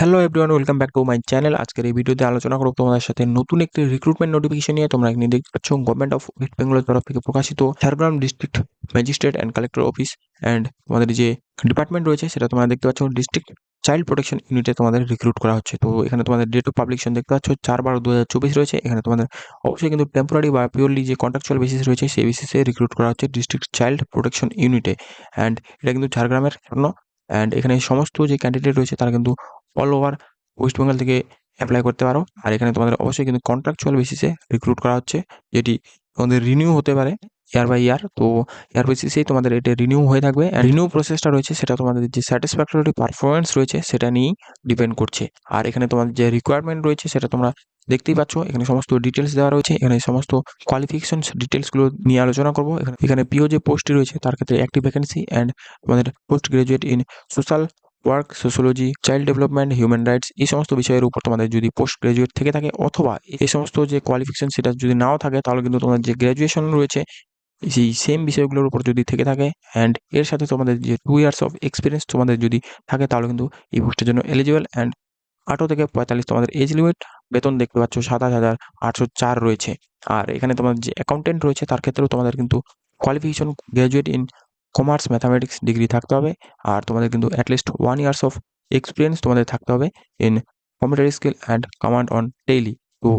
Hello everyone welcome back to my channel আজকের এই ভিডিওতে আলোচনা করব তোমাদের সাথে নতুন একটি রিক্রুটমেন্ট নোটিফিকেশন নিয়ে। তোমরা এখানে দেখতে পাচ্ছ গভর্নমেন্ট অফ ওয়েস্ট বেঙ্গলের তরফ থেকে প্রকাশিত Jhargram district magistrate and collector office and তোমাদের যে ডিপার্টমেন্ট রয়েছে সেটা তোমরা দেখতে পাচ্ছ ডিস্ট্রিক্ট চাইল্ড প্রোটেকশন ইউনিটে তোমাদের রিক্রুট করা হচ্ছে। তো এখানে তোমাদের ডেট অফ পাবলিকেশন দেখতে পাচ্ছ, চার বারো দু হাজার চব্বিশ রয়েছে। এখানে তোমাদের অবশ্যই কিন্তু টেম্পোরারি বা পিওরলি যে কন্ট্রাকচুয়াল বেসিস রয়েছে, সেই বেসিসে রিক্রুট করা হচ্ছে ডিস্ট্রিক্ট চাইল্ড প্রোটেকশন ইউনিটে অ্যান্ড এটা কিন্তু ঝাড়গ্রামের জন্য অ্যান্ড এখানে সমস্ত যে ক্যান্ডিডেট রয়েছে, তারা কিন্তু অল ওভার ওয়েস্ট বেঙ্গল থেকে অ্যাপ্লাই করতে পারো। আর এখানে তোমাদের অবশ্যই কিন্তু কন্ট্রাকচুয়াল বেসিসে রিক্রুট করা হচ্ছে, যেটি তোমাদের রিনিউ হতে পারে ইয়ার বাই ইয়ার তো ইয়ার বেসিসেই তোমাদের এটা রিনিউ হয়ে থাকবে। রিনিউ প্রসেসটা রয়েছে, সেটা তোমাদের যে স্যাটিসফ্যাক্টরি পারফরমেন্স রয়েছে, সেটা নিয়েই ডিপেন্ড করছে। আর এখানে তোমাদের যে রিকোয়ারমেন্ট রয়েছে, সেটা তোমরা দেখতেই পাচ্ছ। এখানে সমস্ত ডিটেলস দেওয়া রয়েছে। এখানে সমস্ত কোয়ালিফিকেশন ডিটেলসগুলো নিয়ে আলোচনা করব। এখানে এখানে পিও যে পোস্টটি রয়েছে, তার ক্ষেত্রে একটি ভ্যাকেন্সি অ্যান্ড তোমাদের post graduate in social work sociology child development human rights এই সমস্ত বিষয়ের উপর তোমাদের যদি পোস্ট গ্রাজুয়েট থেকে থাকে অথবা এই সমস্ত যে কোয়ালিফিকেশন সেটা যদি নাও থাকে, তাহলে কিন্তু তোমাদের যে গ্র্যাজুয়েশন রয়েছে, সেই সেম বিষয়গুলোর উপর যদি থেকে থাকে অ্যান্ড এর সাথে তোমাদের যে টু ইয়ার্স অফ এক্সপিরিয়েন্স তোমাদের যদি থাকে, তাহলে কিন্তু এই পোস্টের জন্য এলিজিবল অ্যান্ড আঠারো থেকে পঁয়তাল্লিশ তোমাদের এজ লিমিট বেতন দেখতে পাচ্ছ সাতাশ হাজার আটশো চার রয়েছে। আর এখানে তোমাদের যে অ্যাকাউন্টেন্ট রয়েছে, তার ক্ষেত্রেও তোমাদের কিন্তু qualification graduate in commerce mathematics degree থাকতে হবে। আর তোমাদের কিন্তু at least one years of experience তোমাদের থাকতে হবে in computer skill and command on tally তো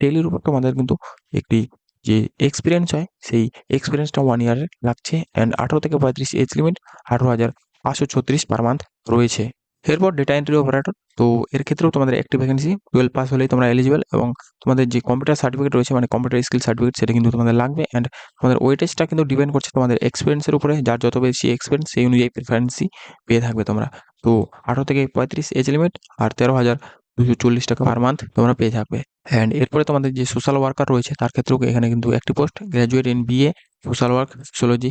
টেলির উপর তোমাদের কিন্তু একটি যে এক্সপিরিয়েন্স হয়, সেই এক্সপিরিয়েন্সটা ওয়ান ইয়ারের লাগছে। অ্যান্ড আঠারো থেকে পঁয়ত্রিশ এজ লিমিট আঠারো হাজার পাঁচশো ছত্রিশ পার মান্থ রয়েছে। এরপর ডেটা এন্ট্রি অপারেটর তো এর ক্ষেত্রেও তোমাদের একটি ভ্যাকেন্সি টুয়েলভ পাস হলেই তোমরা এলিজিবল এবং তোমাদের যে কম্পিউটার সার্টিফিকেট রয়েছে মানে কম্পিউটার স্কিল সার্টিফিকেট সেটা কিন্তু তোমাদের লাগবে অ্যান্ড তোমাদের ওয়েটেজটা কিন্তু ডিপেন্ড করছে তোমাদের এক্সপিরিয়েন্সের উপরে। যার যত বেশি এক্সপিরিয়েন্স সেই অনুযায়ী প্রিফারেন্সি পেয়ে থাকবে তোমরা। তো আঠারো থেকে পঁয়ত্রিশ এজ লিমিট আর তেরো হাজার দুশো চল্লিশ টাকা পার মান্থ তোমরা পেয়ে থাকবে। অ্যান্ড এরপরে তোমাদের যে সোশ্যাল ওয়ার্কার রয়েছে, তার ক্ষেত্রেও এখানে কিন্তু একটি post graduate in BA social work sociology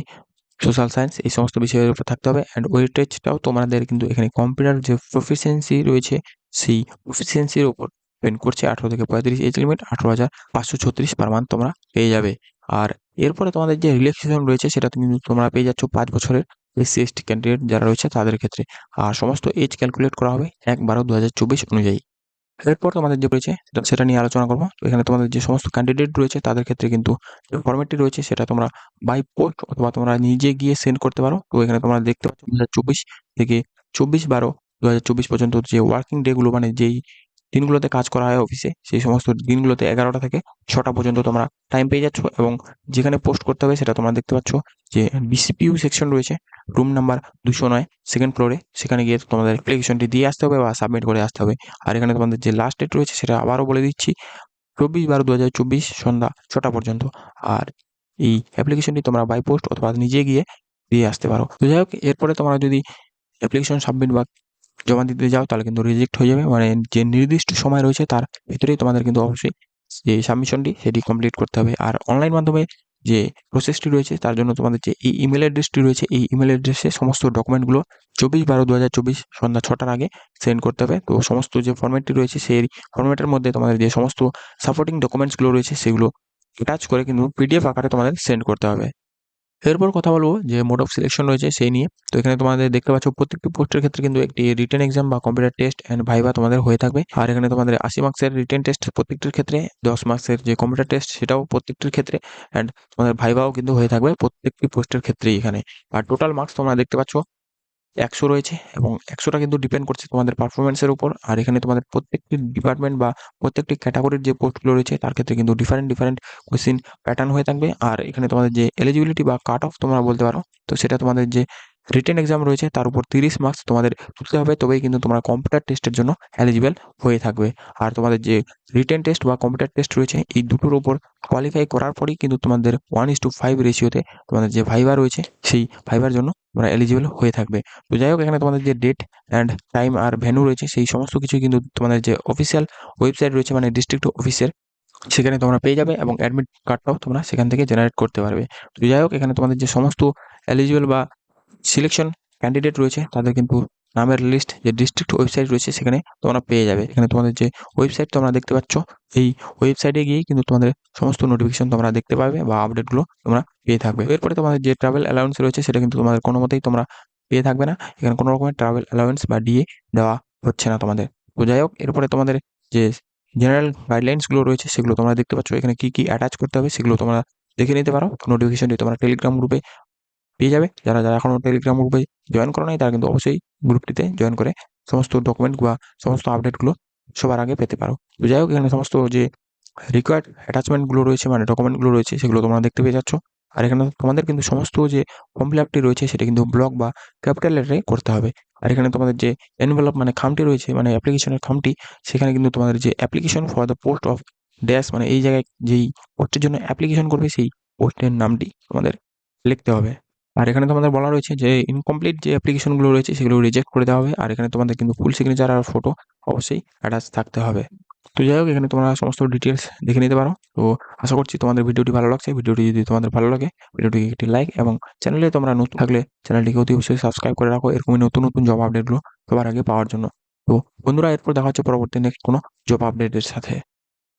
social science এই সমস্ত বিষয়ের উপর থাকতে হবে অ্যান্ড ওয়েটেজটাও তোমাদের কিন্তু এখানে কম্পিউটার যে প্রফিসিয়েন্সি রয়েছে, সেই প্রফিসিয়েন্সির উপর ডিপেন্ড করছে আঠেরো থেকে পঁয়ত্রিশ এজ লিমিট আঠেরো হাজার পাঁচশো ছত্রিশ পার মান্থ তোমরা পেয়ে যাবে। আর এরপরে তোমাদের যে রিল্যাক্সেশন রয়েছে, সেটা তুমি তোমরা পেয়ে যাচ্ছ পাঁচ বছরের এসসি এসটি ক্যান্ডিডেট যারা রয়েছে তাদের ক্ষেত্রে। আর সমস্ত এজ ক্যালকুলেট করা হবে এক বারো দু হাজার চব্বিশ অনুযায়ী। এরপর তোমাদের যে রয়েছে সেটা নিয়ে আলোচনা করব। তো এখানে তোমাদের যে সমস্ত ক্যান্ডিডেট রয়েছে, তাদের ক্ষেত্রে কিন্তু যে ফর্মেটটি রয়েছে, সেটা তোমরা বাই পোস্ট অথবা তোমরা নিজে গিয়ে সেন্ড করতে পারো। তো এখানে তোমরা দেখতে পাচ্ছ দু হাজার চব্বিশ থেকে চব্বিশ বারো দু পর্যন্ত যে ওয়ার্কিং ডেগুলো মানে যেই দিনগুলোতে কাজ করা হয় অফিসে সেই সমস্ত দিনগুলোতে এগারোটা থেকে ছটা পর্যন্ত তোমরা টাইম পেয়ে যাচ্ছ এবং যেখানে পোস্ট করতে হবে সেটা তোমরা দেখতে পাচ্ছ যে বিসিপিইউ সেকশন রয়েছে রুম নাম্বার দুশো নয় সেকেন্ড ফ্লোরে সেখানে গিয়ে তোমাদের অ্যাপ্লিকেশনটি দিয়ে আসতে হবে বা সাবমিট করে আসতে হবে। আর এখানে তোমাদের যে লাস্ট ডেট রয়েছে সেটা আবারও বলে দিচ্ছি, চব্বিশ বারো দু হাজার চব্বিশ সন্ধ্যা ছটা পর্যন্ত। আর এই অ্যাপ্লিকেশনটি তোমরা বাই পোস্ট অথবা নিজে গিয়ে দিয়ে আসতে পারো। তো যাই হোক, এরপরে তোমরা যদি অ্যাপ্লিকেশন সাবমিট বা জমা দিতে যাও, তাহলে কিন্তু রিজেক্ট হয়ে যাবে। মানে যে নির্দিষ্ট সময় রয়েছে, তার ভিতরেই তোমাদের কিন্তু অবশ্যই যে সাবমিশনটি সেটি কমপ্লিট করতে হবে। আর অনলাইন মাধ্যমে যে প্রসেসটি রয়েছে, তার জন্য তোমাদের যে এই ইমেল অ্যাড্রেসটি রয়েছে, এই ইমেল অ্যাড্রেসে সমস্ত ডকুমেন্টগুলো চব্বিশ বারো দু হাজার চব্বিশ সন্ধ্যা ছটার আগে সেন্ড করতে হবে। তো সমস্ত যে ফর্ম্যাটটি রয়েছে, সেই ফর্ম্যাটের মধ্যে তোমাদের যে সমস্ত সাপোর্টিং ডকুমেন্টসগুলো রয়েছে, সেগুলো অ্যাটাচ করে কিন্তু পিডিএফ আকারে তোমাদের সেন্ড করতে হবে। এরপর কথা বলব যে মোড অফ সিলেকশন রয়েছে সেই নিয়ে। তো এখানে তোমাদের দেখতে পাচ্ছ প্রত্যেকটি পোস্টের ক্ষেত্রে কিন্তু একটি রিটেন এক্সাম বা কম্পিউটার টেস্ট অ্যান্ড ভাইভা তোমাদের হয়ে থাকবে। আর এখানে তোমাদের আশি মার্কসের রিটেন টেস্ট প্রত্যেকটির ক্ষেত্রে, দশ মার্কসের যে কম্পিউটার টেস্ট সেটাও প্রত্যেকটির ক্ষেত্রে অ্যান্ড তোমাদের ভাইভাও কিন্তু হয়ে থাকবে প্রত্যেকটি পোস্টের ক্ষেত্রেই এখানে। আর টোটাল মার্কস তোমরা দেখতে পাচ্ছ একশো রয়েছে এবং একশোটা কিন্তু ডিপেন্ড করছে তোমাদের পারফরমেন্সের উপর। আর এখানে তোমাদের প্রত্যেকটি ডিপার্টমেন্ট বা প্রত্যেকটি ক্যাটাগরির যে পোস্টগুলো রয়েছে, তার ক্ষেত্রে কিন্তু ডিফারেন্ট ডিফারেন্ট কোয়েশ্চিন প্যাটার্ন হয়ে থাকবে। আর এখানে তোমাদের যে এলিজিবিলিটি বা কাট অফ তোমরা বলতে পারো, তো সেটা তোমাদের যে রিটেন এক্সাম রয়েছে, তার উপর তিরিশ মার্কস তোমাদের তুলতে হবে, তবেই কিন্তু তোমরা কম্পিউটার টেস্টের জন্য এলিজিবল হয়ে থাকবে। আর তোমাদের যে রিটেন টেস্ট বা কম্পিউটার টেস্ট রয়েছে, এই দুটোর উপর কোয়ালিফাই করার পরেই কিন্তু তোমাদের ওয়ান ইস টু ফাইভ রেশিওতে তোমাদের যে ভাইবার রয়েছে, সেই ভাইবার জন্য তোমরা এলিজিবল হয়ে থাকবে। তো যাই হোক, এখানে তোমাদের যে ডেট অ্যান্ড টাইম আর ভ্যানু রয়েছে, সেই সমস্ত কিছু কিন্তু তোমাদের যে অফিসিয়াল ওয়েবসাইট রয়েছে মানে ডিস্ট্রিক্ট অফিসের সেখানে তোমরা পেয়ে যাবে এবং অ্যাডমিট কার্ডটাও তোমরা সেখান থেকে জেনারেট করতে পারবে। তো যাই হোক, এখানে তোমাদের যে সমস্ত এলিজিবল বা সিলেকশন ক্যান্ডিডেট রয়েছে, তাদের কিন্তু নামের লিস্ট যে ডিস্ট্রিক্ট ওয়েবসাইট রয়েছে সেখানে তোমরা পেয়ে যাবে। এখানে তোমাদের যে ওয়েবসাইট তোমরা দেখতে পাচ্ছ, এই ওয়েবসাইটে গিয়েই কিন্তু তোমাদের সমস্ত নোটিফিকেশন তোমরা দেখতে পাবে বা আপডেটগুলো তোমরা পেয়ে থাকবে। এরপরে তোমাদের যে ট্রাভেল অ্যালাউন্স রয়েছে সেটা কিন্তু তোমাদের কোনো মতেই তোমরা পেয়ে থাকবে না। এখানে কোনো রকমের ট্রাভেল অ্যালাউন্স বা ডিএ দেওয়া হচ্ছে না তোমাদের। তো যাই হোক, এরপরে তোমাদের যে জেনারেল গাইডলাইন্সগুলো রয়েছে সেগুলো তোমরা দেখতে পাচ্ছ। এখানে কি কি অ্যাটাচ করতে হবে সেগুলো তোমরা দেখে নিতে পারো। নোটিফিকেশনটি তোমরা টেলিগ্রাম গ্রুপে পেয়ে যাবে। যারা যারা এখনও টেলিগ্রাম গ্রুপে জয়েন করো নাই, তারা কিন্তু অবশ্যই গ্রুপটিতে জয়েন করে সমস্ত ডকুমেন্ট বা সমস্ত আপডেটগুলো সবার আগে পেতে পারো। তো যাই হোক, এখানে সমস্ত যে রিকোয়ার্ড অ্যাটাচমেন্টগুলো রয়েছে মানে ডকুমেন্টগুলো রয়েছে, সেগুলো তোমরা দেখতে পেয়ে যাচ্ছ। আর এখানে তোমাদের কিন্তু সমস্ত যে ফর্ম রয়েছে, সেটা কিন্তু ব্লক বা ক্যাপিটাল লেটারে করতে হবে। আর এখানে তোমাদের যে এনভেলপ মানে খামটি রয়েছে মানে অ্যাপ্লিকেশনের খামটি, সেখানে কিন্তু তোমাদের যে application for the post of dash মানে এই জায়গায় যেই পোস্টের জন্য অ্যাপ্লিকেশন করবে, সেই পোস্টের নামটি তোমাদের লিখতে হবে। আর এখানে তোমাদের বলা রয়েছে যে ইনকমপ্লিট যে অ্যাপ্লিকেশনগুলো রয়েছে সেগুলো রিজেক্ট করে দেওয়া হবে। আর এখানে তোমাদের কিন্তু ফুল সিগনেচার আর ফটো অবশ্যই অ্যাটাচ থাকতে হবে। তো যাই হোক, এখানে তোমরা সমস্ত ডিটেলস দেখে নিতে পারো। তো আশা করছি তোমাদের ভিডিওটি ভালো লাগছে। ভিডিওটি যদি তোমাদের ভালো লাগে, ভিডিওটিকে একটি লাইক এবং চ্যানেলে তোমরা নতুন থাকলে চ্যানেলটিকে অতি অবশ্যই সাবস্ক্রাইব করে রাখো। এরকমই নতুন নতুন জব আপডেটগুলো সবার আগে পাওয়ার জন্য। তো বন্ধুরা, এরপর দেখা হচ্ছে পরবর্তী নেক্সট কোনো জব আপডেটের সাথে।